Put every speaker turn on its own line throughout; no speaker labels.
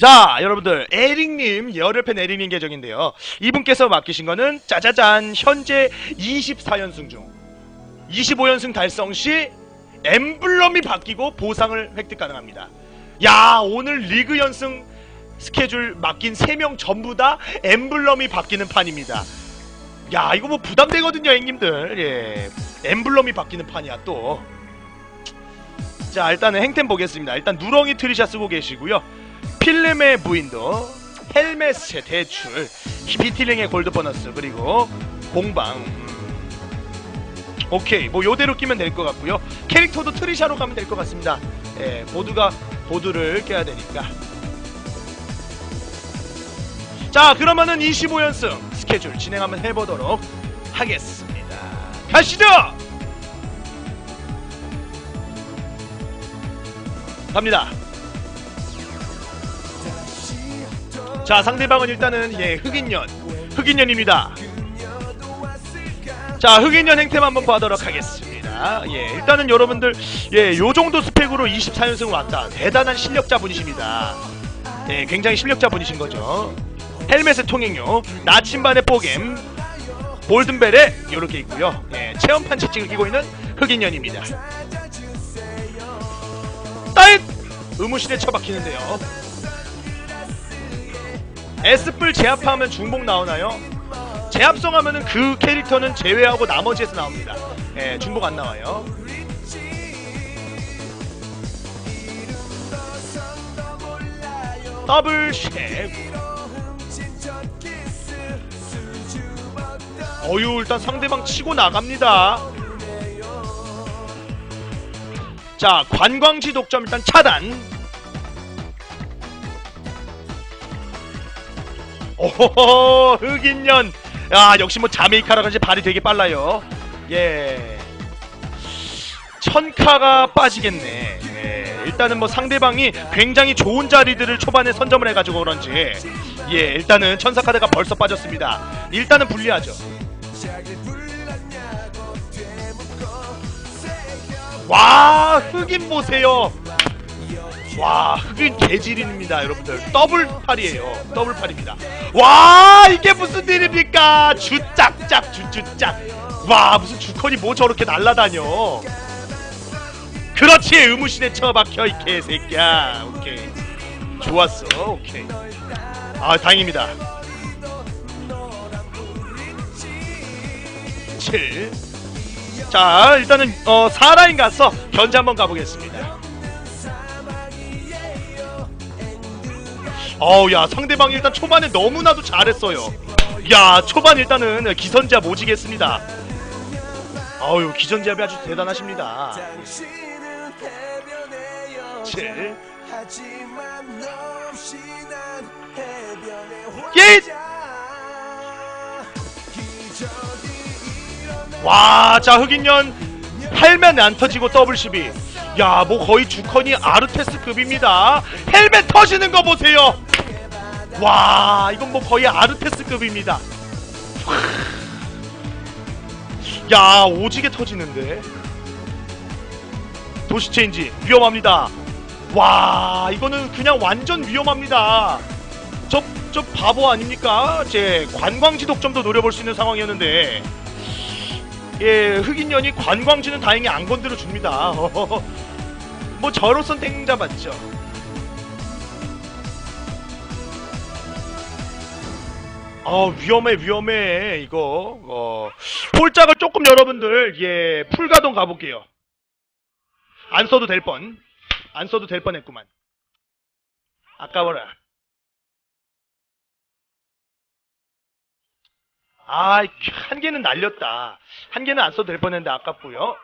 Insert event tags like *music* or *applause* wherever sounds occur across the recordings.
자, 여러분들, 에릭님, 열혈팬 에릭님 계정인데요. 이분께서 맡기신 거는, 짜자잔, 현재 24연승 중, 25연승 달성 시, 엠블럼이 바뀌고 보상을 획득 가능합니다. 야, 오늘 리그 연승 스케줄 맡긴 3명 전부 다 엠블럼이 바뀌는 판입니다. 야, 이거 뭐 부담되거든요, 형님들. 예. 엠블럼이 바뀌는 판이야, 또. 자, 일단은 행템 보겠습니다. 일단 누렁이 트리샤 쓰고 계시고요. 필름의 무인도, 헬멧의 대출, 히피틸링의 골드 보너스, 그리고 공방. 음. 오케이, 뭐 요대로 끼면 될 것 같고요. 캐릭터도 트리샤로 가면 될 것 같습니다. 예, 모두가 보드를 껴야 되니까. 자, 그러면은 25연승 스케줄 진행 한번 해보도록 하겠습니다. 가시죠! 갑니다. 자, 상대방은 일단은 예, 흑인년. 흑인년입니다. 자, 흑인년 행템 한번 봐도록 하겠습니다. 예, 일단은 여러분들 예, 요 정도 스펙으로 24연승 왔다. 대단한 실력자 분이십니다. 예, 굉장히 실력자 분이신 거죠. 헬멧의 통행료, 나침반의 뽀겜, 볼든벨에 이렇게 있고요. 예, 체험판 채찍을 끼고 있는 흑인년입니다. 따잇! 의무실에 처박히는데요. S뿔 제압하면 중복 나오나요? 제압성 하면은 그 캐릭터는 제외하고 나머지에서 나옵니다. 예, 중복 안 나와요. 더블 쉐 어유 일단 상대방 치고 나갑니다. 자 관광지 독점 일단 차단. 오호호 흑인년. 야 역시 뭐 자메이카라 그런지 발이 되게 빨라요. 예. 천카가 빠지겠네. 예, 일단은 뭐 상대방이 굉장히 좋은 자리들을 초반에 선점을 해가지고 그런지 예 일단은 천사 카드가 벌써 빠졌습니다. 일단은 불리하죠. 와 흑인 보세요. 와 흑인 개질인입니다 여러분들. 더블 팔이에요. 더블 팔입니다. 와 이게 무슨 일입니까? 주짝짝 주주짝. 와 무슨 주컨이 뭐 저렇게 날라다녀? 그렇지 의무실에 처박혀 이 개새끼야. 오케이. 좋았어 오케이. 아 다행입니다. 7자 일단은 어 4라인 가서 견제 한번 가보겠습니다 어우 야 상대방이 일단 초반에 너무나도 잘했어요 야 초반 일단은 기선제압 오지겠습니다 어유 기선제압이 아주 대단하십니다 7 예! 와, 자 흑인년 헬멧 안 터지고 더블 12. 야, 뭐 거의 주컨이 아르테스급입니다. 헬멧 터지는 거 보세요. 와, 이건 뭐 거의 아르테스급입니다. 야, 오지게 터지는데. 도시 체인지 위험합니다. 와, 이거는 그냥 완전 위험합니다. 저, 저 바보 아닙니까? 제 관광지 독점도 노려볼 수 있는 상황이었는데. 예, 흑인년이 관광지는 다행히 안 건드려 줍니다. *laughs* 뭐 저로선 땡 잡았죠. 아 위험해 위험해 이거. 어 폴짝을 조금 여러분들 예 풀가동 가볼게요. 안 써도 될 뻔. 안 써도 될 뻔했구만. 아까워라. 아, 한 개는 날렸다. 한 개는 안 써도 될 뻔했는데 아깝고요.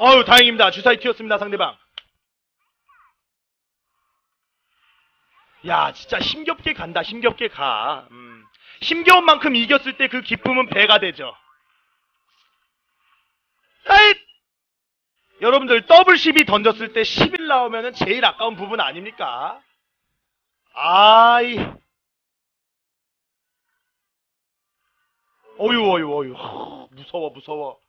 어유 다행입니다. 주사위 튀었습니다, 상대방. 야, 진짜 힘겹게 간다, 힘겹게 가. 음. 힘겨운 만큼 이겼을 때 그 기쁨은 배가 되죠. 아잇! 여러분들 더블 12 던졌을 때11 나오면은 제일 아까운 부분 아닙니까? 아이. 어유 어유 어유. 무서워 무서워.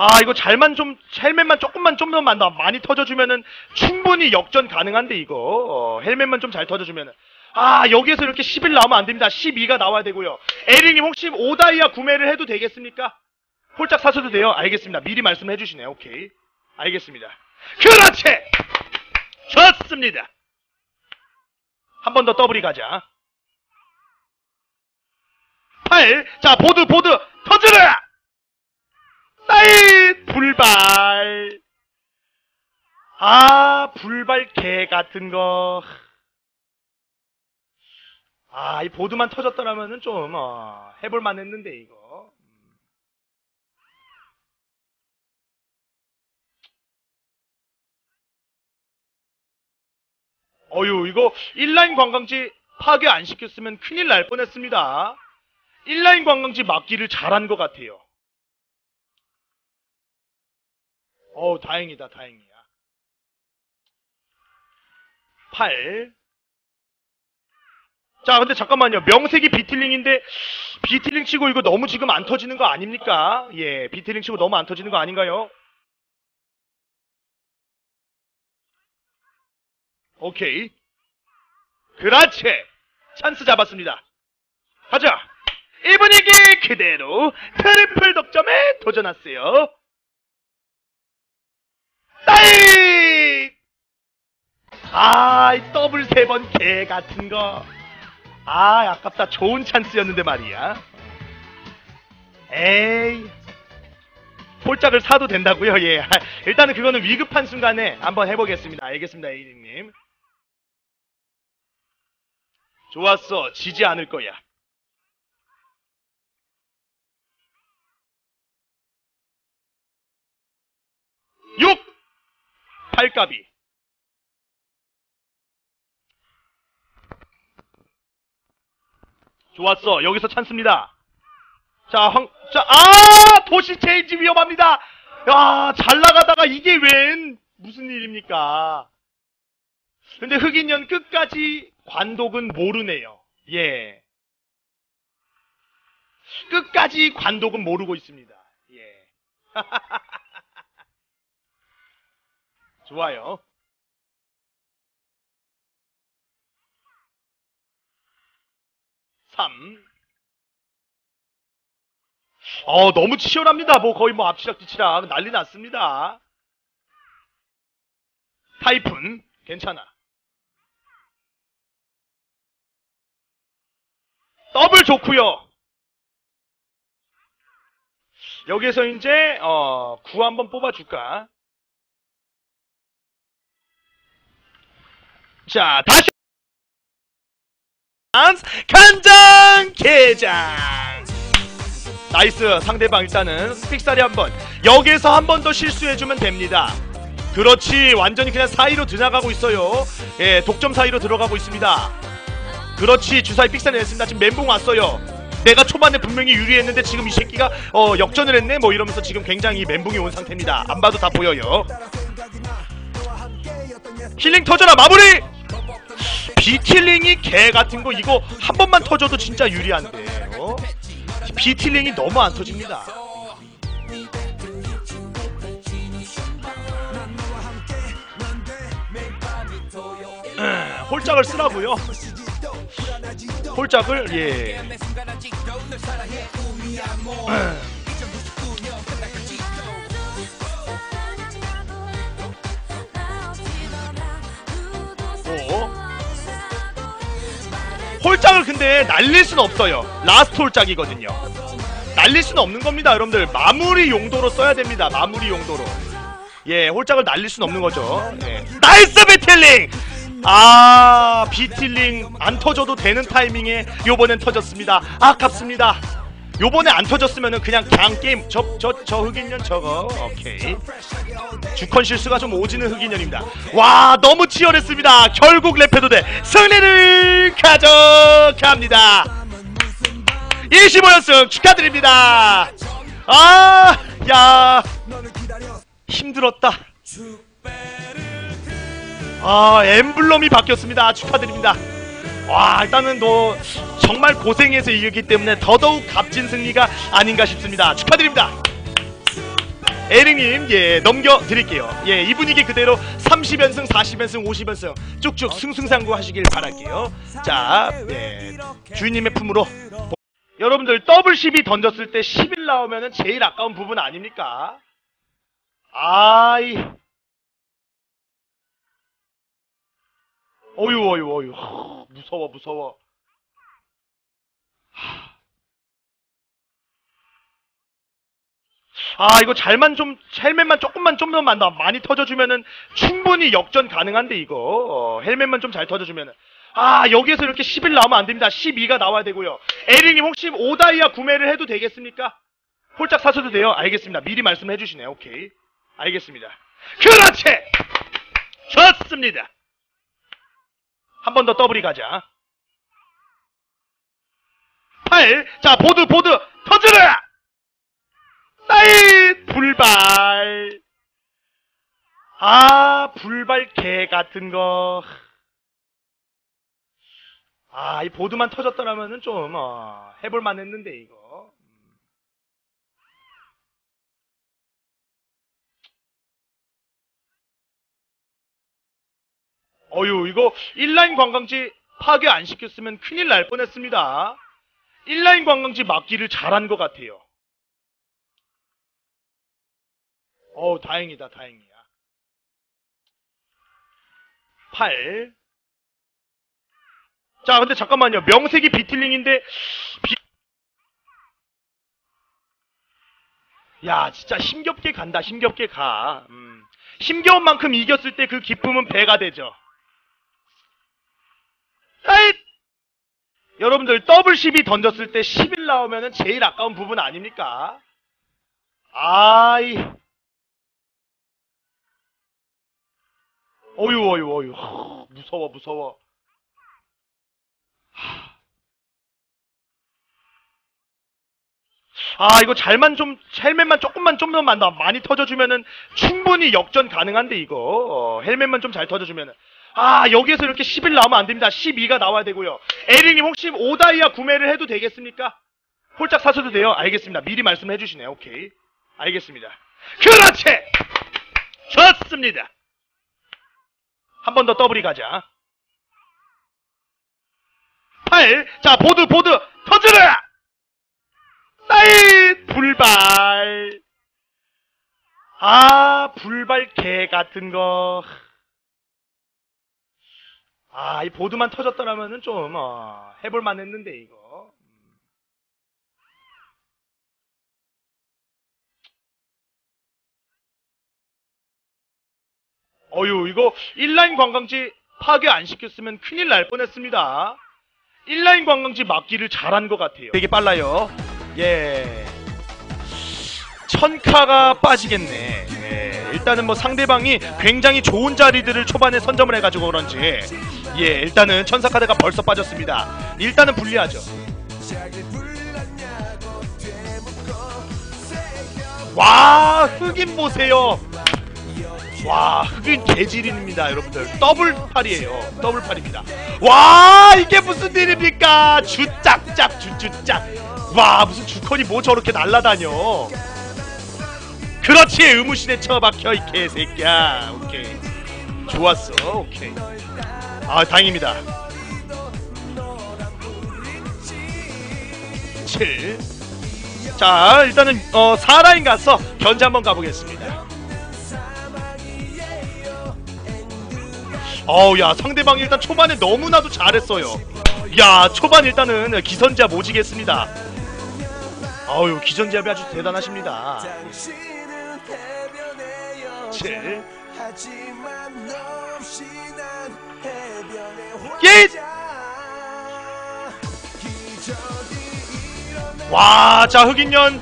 아 이거 잘만 좀 헬멧만 조금만 좀 더 많이 터져주면은 충분히 역전 가능한데 이거. 어, 헬멧만 좀 잘 터져주면은. 아 여기에서 이렇게 11 나오면 안 됩니다. 12가 나와야 되고요. 에릭님 혹시 오다이아 구매를 해도 되겠습니까? 홀짝 사셔도 돼요. 알겠습니다. 미리 말씀해 주시네. 오케이. 알겠습니다. 그렇지! 좋습니다. 한 번 더 더블이 가자. 8 자 보드 보드 터져라 불발 아 불발 개 같은 거 아, 이 보드만 터졌더라면은 좀, 어, 해볼만 했는데, 이거. 어유, 이거, 인라인 관광지 파괴 안 시켰으면 큰일 날 뻔했습니다. 인라인 관광지 막기를 잘한 것 같아요. 어우, 다행이다, 다행이야. 8. 자, 근데 잠깐만요. 명색이 비틀링인데, 비틀링 치고 이거 너무 지금 안 터지는 거 아닙니까? 예, 비틀링 치고 너무 안 터지는 거 아닌가요? 오케이. 그렇지! 찬스 잡았습니다. 가자! 1분위기 그대로 트리플 덕점에 도전하세요. 따이! 아, 이 더블 세 번 개 같은 거. 아, 아깝다. 좋은 찬스였는데 말이야. 에이. 폴짝을 사도 된다고요? 예. 아, 일단은 그거는 위급한 순간에 한번 해보겠습니다. 알겠습니다, 에이링님. 좋았어. 지지 않을 거야. 6! 8까비. 좋았어. 여기서 찬스입니다. 자, 황, 자, 아! 도시 체인지 위험합니다! 야, 잘 나가다가 이게 웬, 무슨 일입니까? 근데 흑인년 끝까지 관독은 모르네요. 예. 끝까지 관독은 모르고 있습니다. 예. *laughs* 좋아요. 삼. 어, 너무 치열합니다. 뭐 거의 뭐 앞치락 뒤치락 난리 났습니다. 타이푼 괜찮아. 더블 좋고요. 여기에서 이제 어, 9 한번 뽑아줄까? 자, 다시. 간장 게장. 나이스 상대방 일단은 픽사리 한번. 여기에서 한 번 더 실수해주면 됩니다. 그렇지 완전히 그냥 사이로 지나가고 있어요. 예 독점 사이로 들어가고 있습니다. 그렇지 주사위 픽사리 냈습니다. 지금 멘붕 왔어요. 내가 초반에 분명히 유리했는데 지금 이 새끼가 어 역전을 했네? 뭐 이러면서 지금 굉장히 멘붕이 온 상태입니다. 안 봐도 다 보여요. 힐링 터져라 마무리 비틸링이 개 같은 거 이거 한 번만 터져도 진짜 유리한데 어? 비틸링이 너무 안 터집니다 음, 홀짝을 쓰라고요 홀짝을 예 음. 홀짝을 근데 날릴 수는 없어요. 라스트 홀짝이거든요. 날릴 수는 없는 겁니다, 여러분들. 마무리 용도로 써야 됩니다. 마무리 용도로. 예, 홀짝을 날릴 수는 없는 거죠. 예. 나이스 비틀링! 아, 비틀링 안 터져도 되는 타이밍에 요번엔 터졌습니다. 아깝습니다. 요번에 안 터졌으면은 그냥 그냥 게임 저 저 저 흑인년 저거. 오케이. 주컨 실수가 좀 오지는 흑인년입니다. 와 너무 치열했습니다. 결국 레페도대 승리를 가져갑니다. 25연승 축하드립니다. 아 야. 힘들었다. 아 엠블럼이 바뀌었습니다. 축하드립니다 와 일단은 너 정말 고생해서 이겼기 때문에 더더욱 값진 승리가 아닌가 싶습니다. 축하드립니다. 에릭님 예 넘겨드릴게요. 예이 분위기 그대로 30연승 40연승 50연승 쭉쭉 승승장구 하시길 바랄게요. 자 예 주인님의 품으로. 여러분들 더블 12 던졌을 때11 나오면은 제일 아까운 부분 아닙니까? 아이 어유 어유 어유. 하, 무서워 무서워. 아 이거 잘만 좀 헬멧만 조금만 좀 더 많이 터져주면은 충분히 역전 가능한데 이거. 어, 헬멧만 좀 잘 터져주면은. 아 여기에서 이렇게 11 나오면 안 됩니다. 12가 나와야 되고요. 에릭님 혹시 오다이아 구매를 해도 되겠습니까? 홀짝 사셔도 돼요. 알겠습니다. 미리 말씀해 주시네. 오케이. 알겠습니다. 그렇지! 좋습니다 한 번 더 더블이 가자. 8 자 보드 보드 터지라! 나이 불발. 아 불발 개 같은 거. 아, 이 보드만 터졌더라면은 좀, 어, 해볼만 했는데, 이거. 어유, 이거, 인라인 관광지 파괴 안 시켰으면 큰일 날 뻔했습니다. 인라인 관광지 막기를 잘한 것 같아요. 어우, 다행이다, 다행이야. 8. 자, 근데 잠깐만요. 명색이 비틀링인데, 비... 야, 진짜 힘겹게 간다, 힘겹게 가. 음. 힘겨운 만큼 이겼을 때 그 기쁨은 배가 되죠. 아이! 여러분들, 더블 12 던졌을 때11 나오면은 제일 아까운 부분 아닙니까? 아이. 어유, 어유, 어유. 하, 무서워, 무서워. 아 이거 잘만 좀 헬멧만 조금만 좀 더 많이 터져주면은 충분히 역전 가능한데 이거 어, 헬멧만 좀 잘 터져주면은 아 여기에서 이렇게 11 나오면 안 됩니다. 12가 나와야 되고요. 에릭님 혹시 오다이아 구매를 해도 되겠습니까? 홀짝 사셔도 돼요. 알겠습니다. 미리 말씀해 주시네 오케이. 알겠습니다. 그렇지! 좋습니다. 한 번 더 더블이 가자. 8 자 보드 보드. 터지라! 나이 불발. 아 불발 개 같은 거 아, 이 보드만 터졌더라면은 좀, 어, 해볼만 했는데, 이거. 어유, 이거, 인라인 관광지 파괴 안 시켰으면 큰일 날 뻔했습니다. 인라인 관광지 막기를 잘한 것 같아요. 되게 빨라요. 예. 천카가 빠지겠네. 예. 일단은 뭐 상대방이 굉장히 좋은 자리들을 초반에 선점을 해가지고 그런지 예 일단은 천사 카드가 벌써 빠졌습니다. 일단은 불리하죠. 와 흑인 보세요. 와 흑인 개질인입니다 여러분들. 더블 팔이에요. 더블 팔입니다. 와 이게 무슨 일입니까? 주짝짝 주주짝. 와 무슨 주컨이 뭐 저렇게 날라다녀. 그렇지 의무실에 처박혀 이 개새끼야. 오케이. 좋았어 오케이 아 다행입니다. 7자 일단은 어 4라인 가서 견제 한번 가보겠습니다. 어우 야 상대방이 일단 초반에 너무나도 잘했어요. 야 초반 일단은 기선제압 모지겠습니다. 어우 기선제압이 아주 대단하십니다. 7 예! 와, 자, 흑인년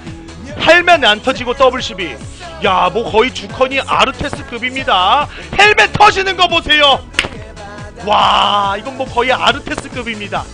헬멧 안 터지고 더블 12. 야, 뭐 거의 주컨이 아르테스급입니다. 헬멧 터지는 거 보세요. 와, 이건 뭐 거의 아르테스급입니다.